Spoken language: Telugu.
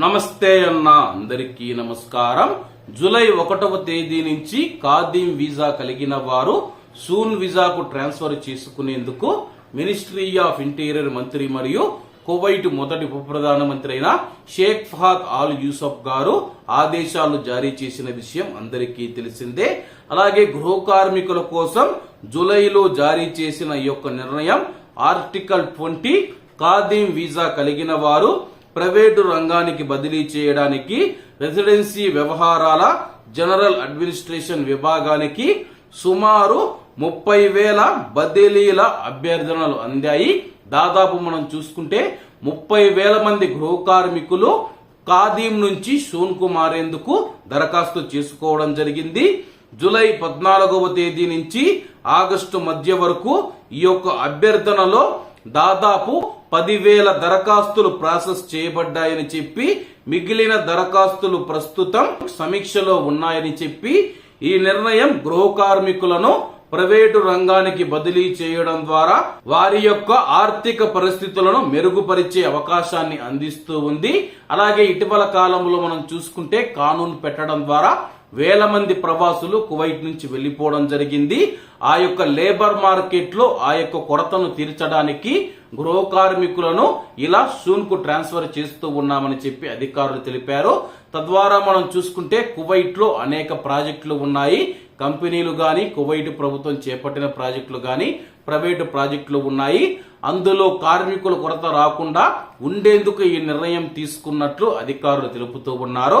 నమస్తే అన్న అందరికీ నమస్కారం. జూలై ఒకటవ తేదీ నుంచి ఖాదీం వీసా కలిగిన వారు సూన్ వీసాకు ట్రాన్స్ఫర్ చేసుకునేందుకు మినిస్ట్రీ ఆఫ్ ఇంటీరియర్ మంత్రి మరియు కువైట్ మొదటి ఉప ప్రధానమంత్రి అయిన షేక్ ఫహాద్ ఆల్ యూసఫ్ గారు ఆదేశాలు జారీ చేసిన విషయం అందరికీ తెలిసిందే. అలాగే గృహ కార్మికుల కోసం జూలైలో జారీ చేసిన ఈ యొక్క నిర్ణయం ఆర్టికల్ ట్వంటీ ఖాదీం వీసా కలిగిన వారు ప్రైవేటు రంగానికి బదిలీ చేయడానికి రెసిడెన్సీ వ్యవహారాల జనరల్ అడ్మినిస్ట్రేషన్ విభాగానికి సుమారు ముప్పై వేల బదిలీల అభ్యర్థనలు అందాయి. దాదాపు మనం చూసుకుంటే ముప్పై వేల మంది గృహ కార్మికులు ఖాదీం నుంచి షోన్కు మారేందుకు దరఖాస్తు చేసుకోవడం జరిగింది. జూలై పద్నాలుగవ తేదీ నుంచి ఆగస్టు మధ్య వరకు ఈ యొక్క అభ్యర్థనలో దాదాపు పదివేల దరఖాస్తులు ప్రాసెస్ చేయబడ్డాయని చెప్పి మిగిలిన దరఖాస్తులు ప్రస్తుతం సమీక్షలో ఉన్నాయని చెప్పి ఈ నిర్ణయం గృహ కార్మికులను ప్రైవేటు రంగానికి బదిలీ చేయడం ద్వారా వారి యొక్క ఆర్థిక పరిస్థితులను మెరుగుపరిచే అవకాశాన్ని అందిస్తూ ఉంది. అలాగే ఇటీవల కాలంలో మనం చూసుకుంటే కానూన్ పెట్టడం ద్వారా వేల మంది ప్రవాసులు కువైట్ నుంచి వెళ్ళిపోవడం జరిగింది. ఆ యొక్క లేబర్ మార్కెట్లో ఆ యొక్క కొరతను తీర్చడానికి గృహ కార్మికులను ఇలా సూన్కు ట్రాన్స్ఫర్ చేస్తూ ఉన్నామని చెప్పి అధికారులు తెలిపారు. తద్వారా మనం చూసుకుంటే కువైట్లో అనేక ప్రాజెక్టులు ఉన్నాయి. కంపెనీలు గాని కువైట్ ప్రభుత్వం చేపట్టిన ప్రాజెక్టులు గాని ప్రైవేటు ప్రాజెక్టులు ఉన్నాయి. అందులో కార్మికుల కొరత రాకుండా ఉండేందుకు ఈ నిర్ణయం తీసుకున్నట్లు అధికారులు తెలుపుతూ ఉన్నారు.